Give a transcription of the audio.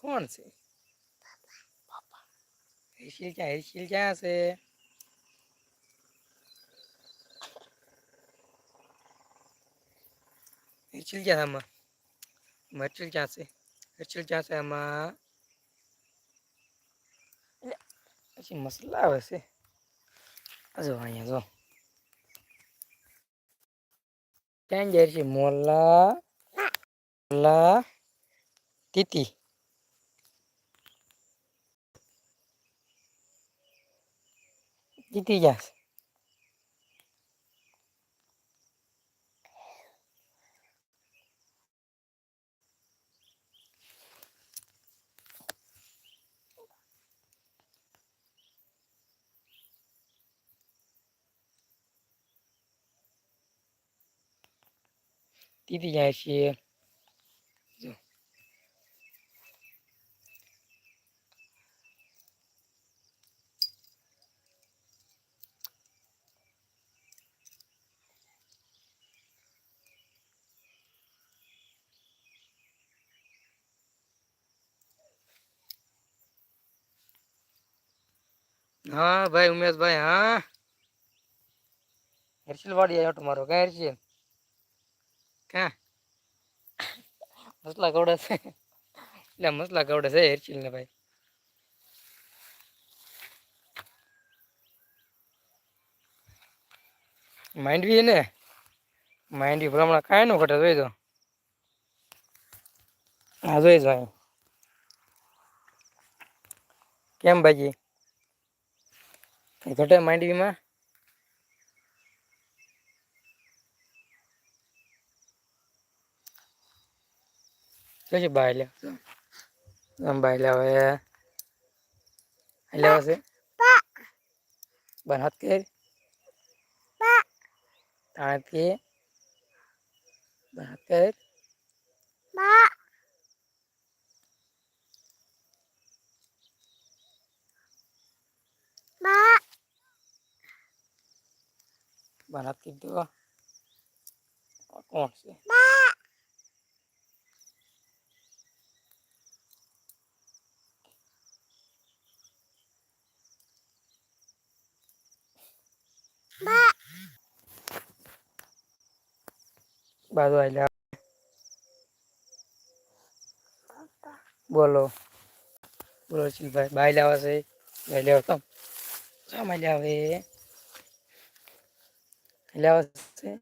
કોણ છે? હેરશીલ ક્યાં? હેરશીલ ક્યાં છે હેરશીલ ક્યાં આમાં? મરચીલ ક્યાં છે? હેરશીલ ક્યાં છે આમાં? પછી મસલા આવે છે. જો અહીંયા જો. ક્યાં જાય છે? મોલા adalah Titi. Titi ya. Titi ya sih. હા ભાઈ ઉમેશભાઈ હા. હર્ષિલ વાડી આવ્યો તમારો ક્યાં હર્ષિલ ક્યાં? મસલા ગવડે છે. એટલે મસલા ગવડે છે હર્ષિલ ને ભાઈ. માંડવી ને માંડવી ભલામણા કાંઈ નો ઘટે જોઈ દો હા જોઈ જાય કેમ બાજી? કઈ ઘટે માંડવીમાં કઈ બાય લે આમ બાય લે હવે એટલે છે બન હાથ કે તાણથી બન હાથ કે બન હાથ કીધું આ કોણ છે બાજુ આલ્યા બોલો બોલો શિલભાઈ બાય લાવા છે બાય લેવા તો શા માં લાવે 了解。